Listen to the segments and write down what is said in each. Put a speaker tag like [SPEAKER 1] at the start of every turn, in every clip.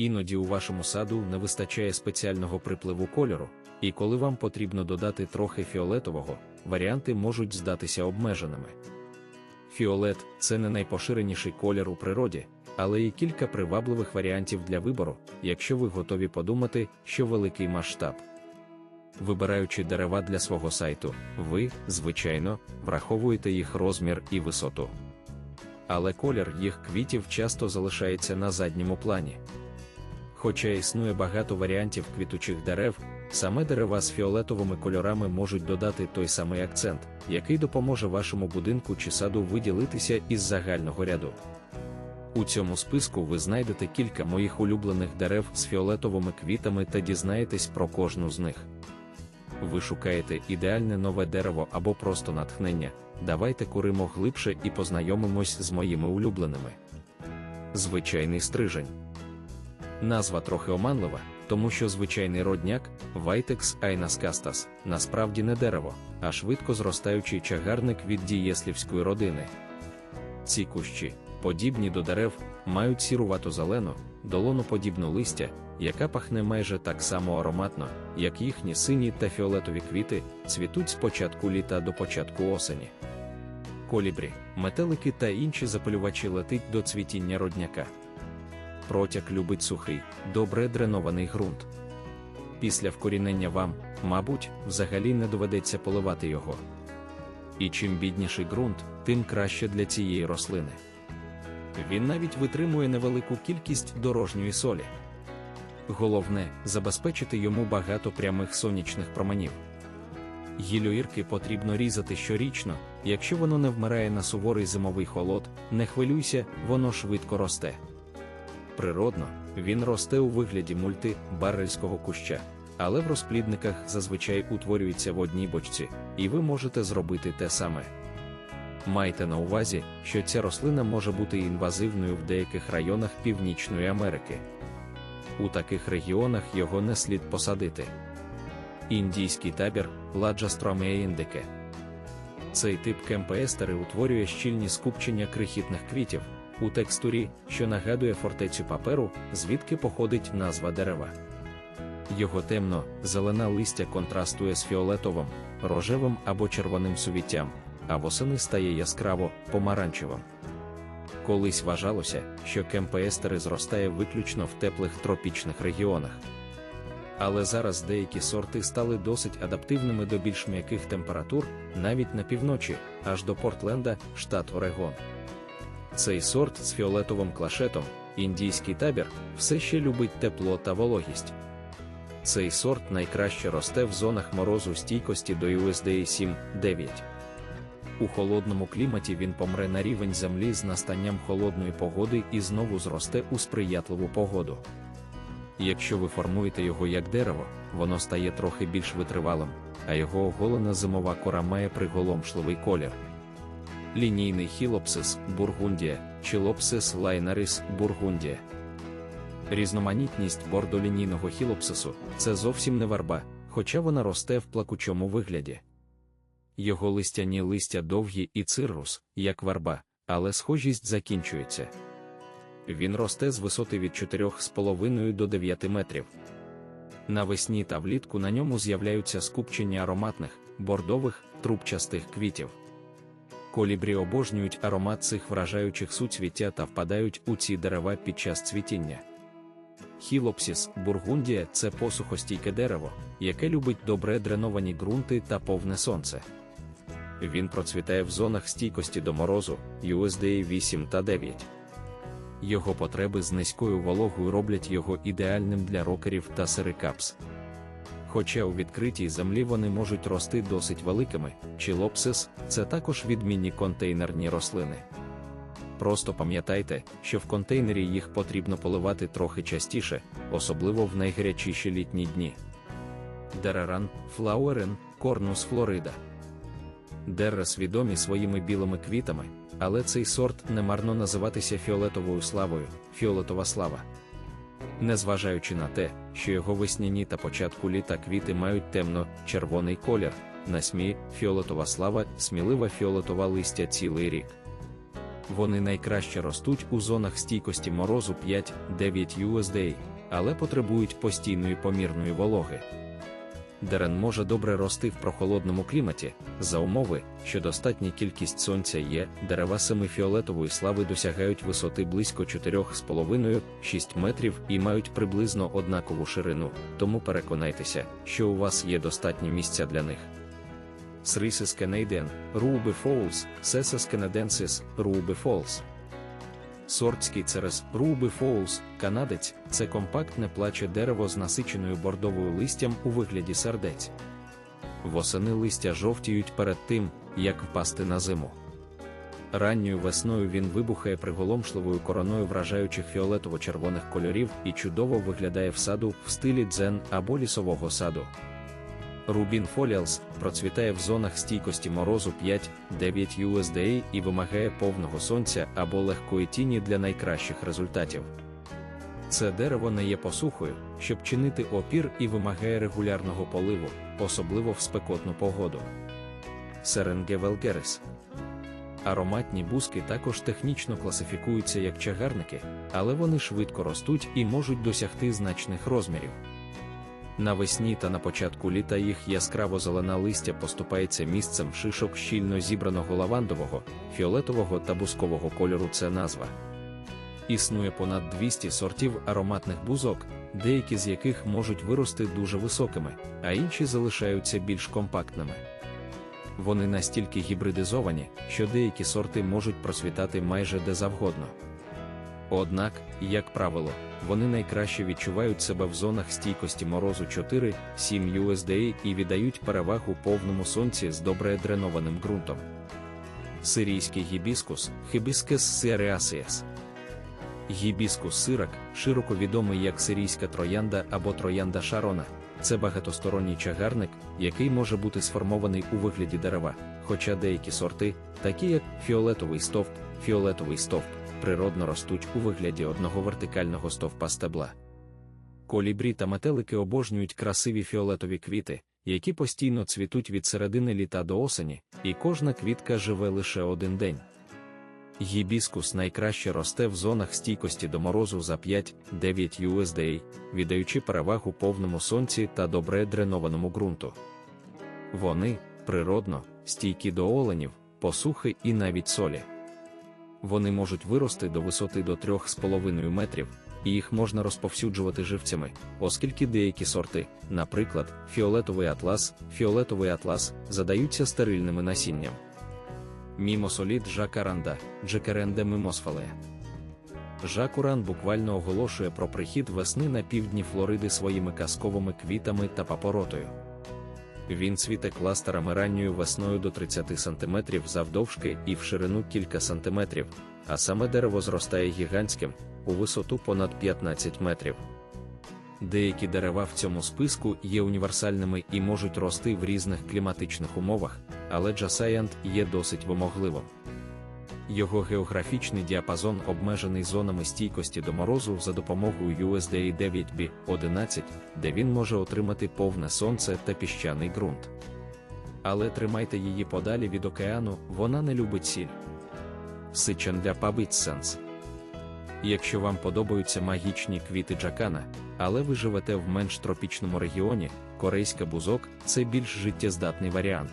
[SPEAKER 1] Іноді у вашому саду не вистачає спеціального припливу кольору, і коли вам потрібно додати трохи фіолетового, варіанти можуть здатися обмеженими. Фіолет це не найпоширеніший колір у природі, але є кілька привабливих варіантів для вибору, якщо ви готові подумати, що великий масштаб. Вибираючи дерева для свого сайту, ви, звичайно, враховуєте їх розмір і висоту. Але колір їх квітів часто залишається на задньому плані. Хоча існує багато варіантів квітучих дерев, саме дерева з фіолетовими кольорами можуть додати той самий акцент, який допоможе вашому будинку чи саду виділитися із загального ряду. У цьому списку ви знайдете кілька моїх улюблених дерев з фіолетовими квітами та дізнаєтесь про кожну з них. Ви шукаєте ідеальне нове дерево або просто натхнення. Давайте куримо глибше і познайомимось з моїми улюбленими. Звичайний стрижень. Назва трохи оманлива, тому що звичайний родняк Vitex ainaskastas насправді не дерево, а швидко зростаючий чагарник від дієслівської родини. Ці кущі, подібні до дерев, мають сірувато зелену, долоноподібну листя, яка пахне майже так само ароматно, як їхні сині та фіолетові квіти, цвітуть з початку літа до початку осені. Колібрі, метелики та інші запалювачі летить до цвітіння родняка. Протяк любить сухий, добре дренований ґрунт. Після вкорінення вам, мабуть, взагалі не доведеться поливати його. І чим бідніший ґрунт, тим краще для цієї рослини. Він навіть витримує невелику кількість дорожньої солі. Головне забезпечити йому багато прямих сонячних променів. Гілюїрки потрібно різати щорічно, якщо воно не вмирає на суворий зимовий холод, не хвилюйся, воно швидко росте. Природно, він росте у вигляді мульти барельського куща, але в розплідниках зазвичай утворюється в одній бочці, і ви можете зробити те саме. Майте на увазі, що ця рослина може бути інвазивною в деяких районах Північної Америки. У таких регіонах його не слід посадити. Індійський табір Ладжастромея індике. Цей тип кемпеестери утворює щільні скупчення крихітних квітів у текстурі, що нагадує фортецю паперу, звідки походить назва дерева. Його темно, зелена листя контрастує з фіолетовим, рожевим або червоним сувіттям, а восени стає яскраво помаранчевим. Колись вважалося, що кемпеестери зростає виключно в теплих тропічних регіонах. Але зараз деякі сорти стали досить адаптивними до більш м'яких температур, навіть на півночі, аж до Портленда, штат Орегон. Цей сорт з фіолетовим клашетом, індійський табір, все ще любить тепло та вологість. Цей сорт найкраще росте в зонах морозу стійкості до USDA 7-9. У холодному кліматі він помре на рівень землі з настанням холодної погоди і знову зросте у сприятливу погоду. Якщо ви формуєте його як дерево, воно стає трохи більш витривалим, а його оголена зимова кора має приголомшливий колір. Лінійний хілопсис бургундія чи лопсис лайнарис бургундія. Різноманітність бордолінійного хілопсису це зовсім не варба, хоча вона росте в плакучому вигляді. Його листяні листя довгі і циррус, як варба, але схожість закінчується. Він росте з висоти від 4,5 до 9 метрів. Навесні та влітку на ньому з'являються скупчення ароматних, бордових, трубчастих квітів. Колібрі обожнюють аромат цих вражаючих суцвіття та впадають у ці дерева під час цвітіння. Хілопсіс, бургундія це посухостійке дерево, яке любить добре дреновані ґрунти та повне сонце. Він процвітає в зонах стійкості до морозу USDA 8 та 9. Його потреби з низькою вологою роблять його ідеальним для рокерів та серикапс. Хоча у відкритій землі вони можуть рости досить великими, чілопсис це також відмінні контейнерні рослини. Просто пам'ятайте, що в контейнері їх потрібно поливати трохи частіше, особливо в найгарячіші літні дні. Дереран, Флауерен, Корнус Флорида. Деррес відомі своїми білими квітами, але цей сорт не марно називатися фіолетовою славою, фіолетова слава. Незважаючи на те, що його весняні та початку літа квіти мають темно-червоний колір, на смі фіолетова слава, смілива фіолетова листя цілий рік. Вони найкраще ростуть у зонах стійкості морозу 5-9 USD, але потребують постійної помірної вологи. Дерен може добре рости в прохолодному кліматі, за умови, що достатня кількість сонця є, дерева семифіолетової слави досягають висоти близько 4,5-6 метрів і мають приблизно однакову ширину, тому переконайтеся, що у вас є достатньо місця для них. Срисис Canadian, Ruby Falls, Сесес Canadensis, Ruby Falls. Сортський церес Ruby Falls, канадець це компактне плаче дерево з насиченою бордовою листям у вигляді сердець. Восени листя жовтіють перед тим, як впасти на зиму. Ранньою весною він вибухає приголомшливою короною вражаючих фіолетово-червоних кольорів і чудово виглядає в саду в стилі дзен або лісового саду. Рубін Фоліалс процвітає в зонах стійкості морозу 5-9 USDA і вимагає повного сонця або легкої тіні для найкращих результатів. Це дерево не є посухою, щоб чинити опір і вимагає регулярного поливу, особливо в спекотну погоду. Серенге Велгерес Ароматні бузки також технічно класифікуються як чагарники, але вони швидко ростуть і можуть досягти значних розмірів. Навесні та на початку літа їх яскраво зелена листя поступається місцем шишок щільно зібраного лавандового, фіолетового та бускового кольору. Це назва. Існує понад 200 сортів ароматних бузок, деякі з яких можуть вирости дуже високими, а інші залишаються більш компактними. Вони настільки гібридизовані, що деякі сорти можуть просвітати майже де завгодно. Однак, як правило, вони найкраще відчувають себе в зонах стійкості морозу 4-7 USDA і віддають перевагу повному сонці з добре дренованим ґрунтом. Сирійський гібіскус Hibiscus cereaceus Гібіскус сирак, широко відомий як сирійська троянда або троянда шарона, це багатосторонній чагарник, який може бути сформований у вигляді дерева, хоча деякі сорти, такі як фіолетовий стовп, фіолетовий стовп, природно ростуть у вигляді одного вертикального стовпа стебла. Колібрі та метелики обожнюють красиві фіолетові квіти, які постійно цвітуть від середини літа до осені, і кожна квітка живе лише один день. Гібіскус найкраще росте в зонах стійкості до морозу за 5-9 USDA, віддаючи перевагу повному сонці та добре дренованому ґрунту. Вони, природно, стійкі до оленів, посухи і навіть солі. Вони можуть вирости до висоти до 3,5 метрів, і їх можна розповсюджувати живцями, оскільки деякі сорти, наприклад, фіолетовий атлас, фіолетовий атлас, задаються стерильними насінням. Мімосолід жакаранда, джекеренде мимосфалея. Жакуран буквально оголошує про прихід весни на півдні Флориди своїми казковими квітами та папоротою. Він цвіте кластерами ранньою весною до 30 см завдовжки і в ширину кілька сантиметрів, а саме дерево зростає гігантським у висоту понад 15 метрів. Деякі дерева в цьому списку є універсальними і можуть рости в різних кліматичних умовах, але Джасайант є досить вимогливим. Його географічний діапазон обмежений зонами стійкості до морозу за допомогою USDA 9B 11, де він може отримати повне сонце та піщаний ґрунт. Але тримайте її подалі від океану, вона не любить сіль. Сичан для Пабитсенс. Якщо вам подобаються магічні квіти джакана, але ви живете в менш тропічному регіоні, корейська бузок це більш життєздатний варіант.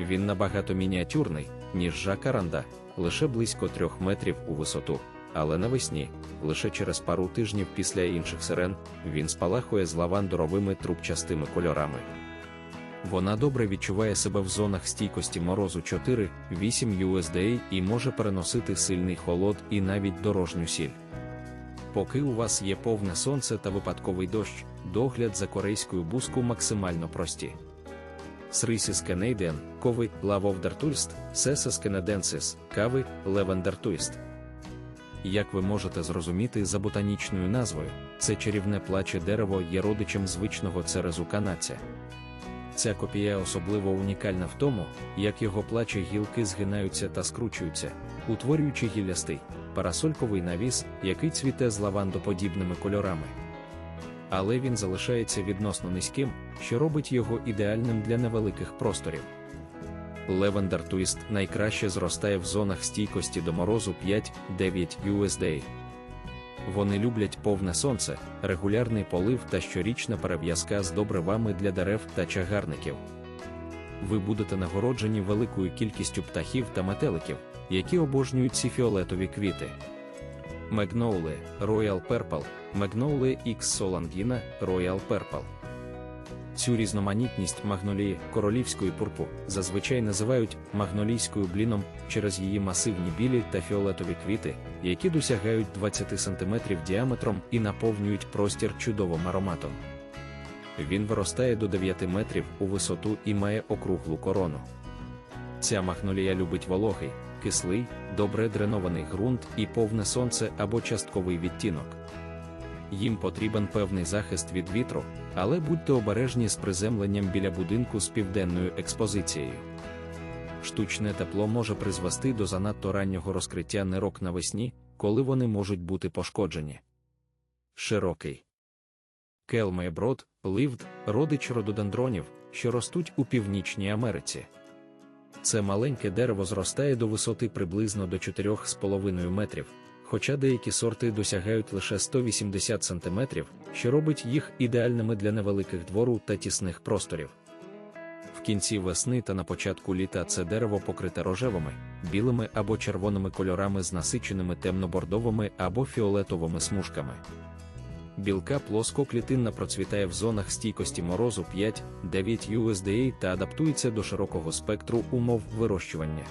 [SPEAKER 1] Він набагато мініатюрний, ніж жакаранда, лише близько трьох метрів у висоту, але навесні, лише через пару тижнів після інших сирен, він спалахує з лавандоровими трубчастими кольорами. Вона добре відчуває себе в зонах стійкості морозу 4-8 USDA і може переносити сильний холод і навіть дорожню сіль. Поки у вас є повне сонце та випадковий дощ, догляд за корейською бузку максимально прості. Срисіс Canadian, кови, лавовдартульст, сесес Canadensis, кави, левендартуїст. Як ви можете зрозуміти за ботанічною назвою, це чарівне плаче дерево є родичем звичного церезу канадця. Ця копія особливо унікальна в тому, як його плаче гілки згинаються та скручуються, утворюючи гіллястий, парасольковий навіс, який цвіте з лавандоподібними кольорами. Але він залишається відносно низьким, що робить його ідеальним для невеликих просторів. Lavender Twist найкраще зростає в зонах стійкості до морозу 5-9 USD. Вони люблять повне сонце, регулярний полив та щорічна перев'язка з добривами для дерев та чагарників. Ви будете нагороджені великою кількістю птахів та метеликів, які обожнюють ці фіолетові квіти. Magnolia Royal Purple, Magnolia X Solangina Royal Purple. Цю різноманітність магнолії королівської пурпу зазвичай називають магнолійською бліном через її масивні білі та фіолетові квіти, які досягають 20 см діаметром і наповнюють простір чудовим ароматом. Він виростає до 9 метрів у висоту і має округлу корону. Ця магнолія любить вологий, кислий, добре дренований ґрунт і повне сонце або частковий відтінок. Їм потрібен певний захист від вітру, але будьте обережні з приземленням біля будинку з південною експозицією. Штучне тепло може призвести до занадто раннього розкриття нирок навесні, коли вони можуть бути пошкоджені. Широкий Келмейброд, ливд, родич рододендронів, що ростуть у Північній Америці. Це маленьке дерево зростає до висоти приблизно до 4,5 метрів, хоча деякі сорти досягають лише 180 см, що робить їх ідеальними для невеликих двору та тісних просторів. В кінці весни та на початку літа це дерево покрите рожевими, білими або червоними кольорами з насиченими темно-бордовими або фіолетовими смужками. Білка плоскоклітинна процвітає в зонах стійкості морозу 5-9 USDA та адаптується до широкого спектру умов вирощування.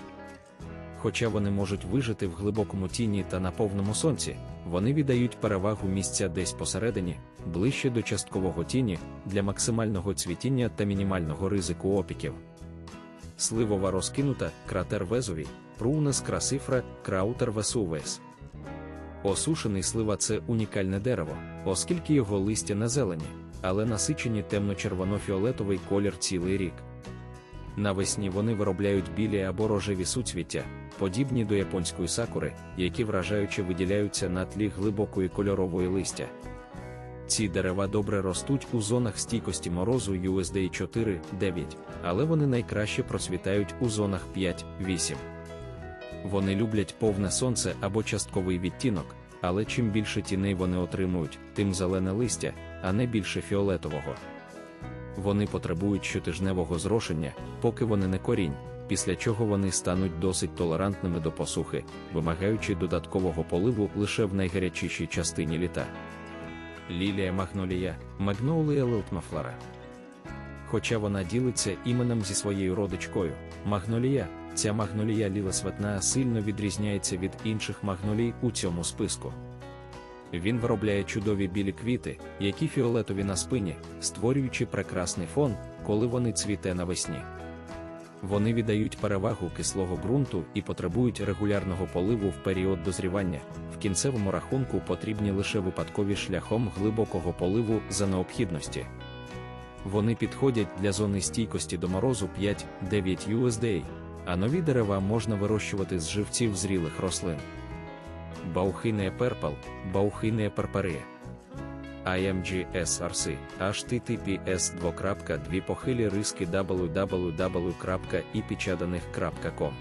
[SPEAKER 1] Хоча вони можуть вижити в глибокому тіні та на повному сонці, вони віддають перевагу місця десь посередині, ближче до часткового тіні, для максимального цвітіння та мінімального ризику опіків. Сливова розкинута, кратер Везові, Прунес красифра, краутер Весувес. Осушений слива це унікальне дерево, оскільки його листя не зелені, але насичені темно-червоно-фіолетовий колір цілий рік. Навесні вони виробляють білі або рожеві суцвіття, подібні до японської сакури, які вражаюче виділяються на тлі глибокої кольорової листя. Ці дерева добре ростуть у зонах стійкості морозу USD 4-9, але вони найкраще процвітають у зонах 5-8. Вони люблять повне сонце або частковий відтінок, але чим більше тіней вони отримують, тим зелене листя, а не більше фіолетового. Вони потребують щотижневого зрошення, поки вони не корінь, після чого вони стануть досить толерантними до посухи, вимагаючи додаткового поливу лише в найгарячішій частині літа. Лілія магнолія, Магнолія лилтмафлара. Хоча вона ділиться іменем зі своєю родичкою, магнолія, ця магнолія лілесветна сильно відрізняється від інших магнолій у цьому списку. Він виробляє чудові білі квіти, які фіолетові на спині, створюючи прекрасний фон, коли вони цвіте навесні. Вони віддають перевагу кислого ґрунту і потребують регулярного поливу в період дозрівання. В кінцевому рахунку потрібні лише випадкові шляхом глибокого поливу за необхідності. Вони підходять для зони стійкості до морозу 5-9 USDA, а нові дерева можна вирощувати з живців зрілих рослин. Баухинея перпал, Баухинея перпарія. IMGSRC, https 2.2 похилі риски www.ipічаданих.com